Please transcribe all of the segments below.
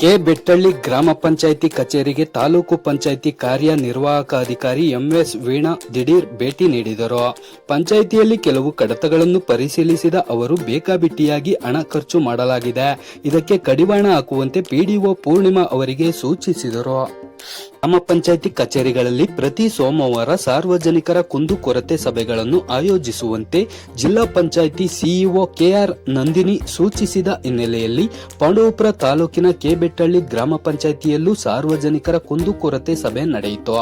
K. Bettahalli ಗ್ರಾಮ ಪಂಚಾಯಿತಿ ಕಚೇರಿಗೆ ತಾಲೂಕು ಪಂಚಾಯಿತಿ ಕಾರ್ಯನಿರ್ವಾಹಕ ಅಧಿಕಾರಿ ಎಂಎಸ್ ವೀಣಾ ದಿಢೀರ್ ಭೇಟಿ ನೀಡಿದರು. ಪಂಚಾಯಿತಿಯಲ್ಲಿ ಕೆಲವು ಕಡತಗಳನ್ನು ಪರಿಶೀಲಿಸಿದ ಅವರು, ಬೇಕಾಬಿಟ್ಟಿಯಾಗಿ ಹಣ ಖರ್ಚು ಮಾಡಲಾಗಿದೆ. ಇದಕ್ಕೆ ಕಡಿವಾಣ ಹಾಕುವಂತೆ ಪಿಡಿಒ ಪೂರ್ಣಿಮಾ ಅವರಿಗೆ ಸೂಚಿಸಿದರು. ಗ್ರಾಮ ಪಂಚಾಯಿತಿ ಕಚೇರಿಗಳಲ್ಲಿ ಪ್ರತಿ ಸೋಮವಾರ ಸಾರ್ವಜನಿಕರ ಕುಂದುಕೊರತೆ ಸಭೆಗಳನ್ನು ಆಯೋಜಿಸುವಂತೆ ಜಿಲ್ಲಾ ಪಂಚಾಯಿತಿ ಸಿಇಒ ಕೆಆರ್ ನಂದಿನಿ ಸೂಚಿಸಿದ ಹಿನ್ನೆಲೆಯಲ್ಲಿ ಪಾಂಡವಪುರ ತಾಲೂಕಿನ ಕೆಬೆಟ್ಟಳ್ಳಿ ಗ್ರಾಮ ಪಂಚಾಯಿತಿಯಲ್ಲೂ ಸಾರ್ವಜನಿಕರ ಕುಂದುಕೊರತೆ ಸಭೆ ನಡೆಯಿತು.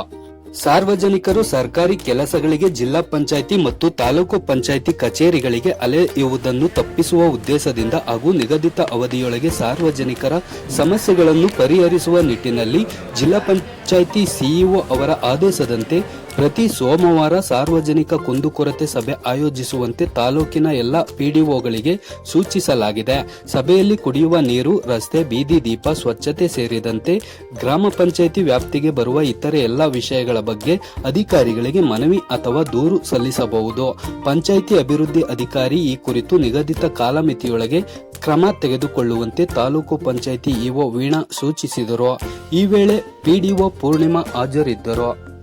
ಸಾರ್ವಜನಿಕರು ಸರ್ಕಾರಿ ಕೆಲಸಗಳಿಗೆ ಜಿಲ್ಲಾ ಪಂಚಾಯಿತಿ ಮತ್ತು ತಾಲೂಕು ಪಂಚಾಯಿತಿ ಕಚೇರಿಗಳಿಗೆ ಅಲೆಯುವುದನ್ನು ತಪ್ಪಿಸುವ ಉದ್ದೇಶದಿಂದ ಹಾಗೂ ನಿಗದಿತ ಅವಧಿಯೊಳಗೆ ಸಾರ್ವಜನಿಕರ ಸಮಸ್ಯೆಗಳನ್ನು ಪರಿಹರಿಸುವ ನಿಟ್ಟಿನಲ್ಲಿ ಜಿಲ್ಲಾ ಪಂಚಾಯಿತಿ ಸಿಇಒ ಅವರ ಆದೇಶದಂತೆ ಪ್ರತಿ ಸೋಮವಾರ ಸಾರ್ವಜನಿಕ ಕುಂದುಕೊರತೆ ಸಭೆ ಆಯೋಜಿಸುವಂತೆ ತಾಲೂಕಿನ ಎಲ್ಲ ಪಿಡಿಒಗಳಿಗೆ ಸೂಚಿಸಲಾಗಿದೆ. ಸಭೆಯಲ್ಲಿ ಕುಡಿಯುವ ನೀರು, ರಸ್ತೆ, ಬೀದಿ ದೀಪ, ಸ್ವಚ್ಛತೆ ಸೇರಿದಂತೆ ಗ್ರಾಮ ಪಂಚಾಯಿತಿ ವ್ಯಾಪ್ತಿಗೆ ಬರುವ ಇತರೆ ಎಲ್ಲ ವಿಷಯಗಳ ಬಗ್ಗೆ ಅಧಿಕಾರಿಗಳಿಗೆ ಮನವಿ ಅಥವಾ ದೂರು ಸಲ್ಲಿಸಬಹುದು. ಪಂಚಾಯಿತಿ ಅಭಿವೃದ್ಧಿ ಅಧಿಕಾರಿ ಈ ಕುರಿತು ನಿಗದಿತ ಕಾಲಮಿತಿಯೊಳಗೆ ಕ್ರಮ ತೆಗೆದುಕೊಳ್ಳುವಂತೆ ತಾಲೂಕು ಪಂಚಾಯಿತಿ ಇಒ ವೀಣಾ ಸೂಚಿಸಿದರು. ಈ ವೇಳೆ ಪಿಡಿಒ ಪೂರ್ಣಿಮಾ ಹಾಜರಿದ್ದರು.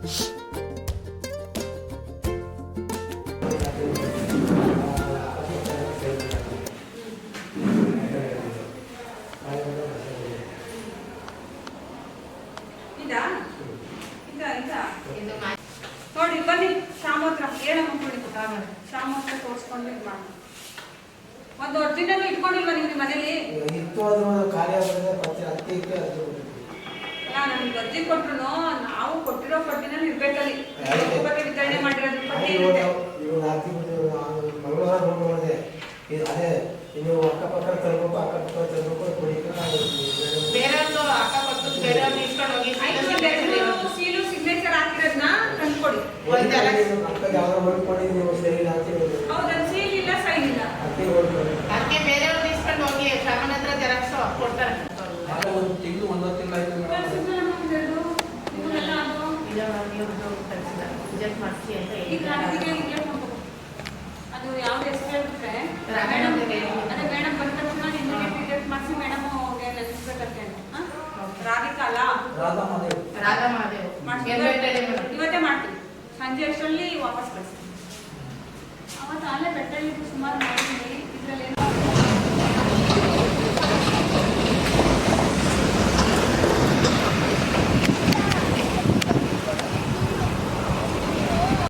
ಇದಾ ಇದಾ ಇದಾ ನೋಡಿ ಬನ್ನಿ ಶ್ಯಾಮ ಹೇಳಮ್ಮ ಕೊಡಿ ಶ್ಯಾಮ ಹತ್ರ ತೋರಿಸ್ಕೊಂಡು ಇದು ಮಾಡಿ. ಒಂದು ಒರ್ಜಿನಲ್ ಇಟ್ಕೊಂಡಿಲ್ವಾ ನೀವು ನಿಮ್ಮ ಮನೇಲಿ? ನಮ್ಗೆ ಅರ್ಜಿ ಕೊಟ್ರು ನಾವು ಕೊಟ್ಟಿರೋ ಪಟ್ಟಿನಲ್ಲಿ ಇರ್ಬೇಕಲ್ಲಿ ಬಗ್ಗೆ ವಿತರಣೆ ಮಾಡಿರೋದ್ರ ಪಟ್ಟಿ ಇರುತ್ತೆ. ಅಕ್ಕ ಯಾವ್ದಾರು ಹೊಡ್ಕೊಂಡಿದ್ದು ನೀವು ಸರಿ ಇಲ್ಲ ಅಂತ ಹೇಳಿದ್ರು. ಹೌದಾ ಸೀಲ್ ಇಲ್ಲ ಸೈನ್ ಇಲ್ಲ. ಅಕ್ಕಿ ಹೊಡ್ಕೊಂಡು ಅದಕ್ಕೆ ಬೇರೆಯವ್ರನ್ನ ಇಸ್ಕೊಂಡು ಹೋಗಿ ಶ್ರಮಣ ಹತ್ರ ಜೆರಾಕ್ಸ್ ಕೊಡ್ತಾರೆ ಆಗ ಒಂದು ತಿಂಗಳು ಒಂದೊಂದು ತಿಂಗಳು ಆಯ್ತು ಅದು ಯಾವ್ದು ಹೆಸರು ಹೇಳ್ಬಿಟ್ರೆ ರಾಮಾಯಣ ಮೇಡಮ್. ಅದೇ ಮೇಡಮ್ ಬಂದ ತಕ್ಷಣ ನಿಮಗೆ ರಿಜೆಕ್ಟ್ ಮಾಡಿಸಿ ಮೇಡಮ್ ನೆನೆಸ್ಬೇಕಂತೆ ರಾಧಿಕಾಲ ರಾಧಾ ಮಾದೇವ್ ರಾಧಾ ಮಹಾದೇವ್. పనిచేసే వాపస్ పెట్టండి అవ తాళ్ళ పెట్టండి సుమారు మారింది ఇక్కడ లేదు.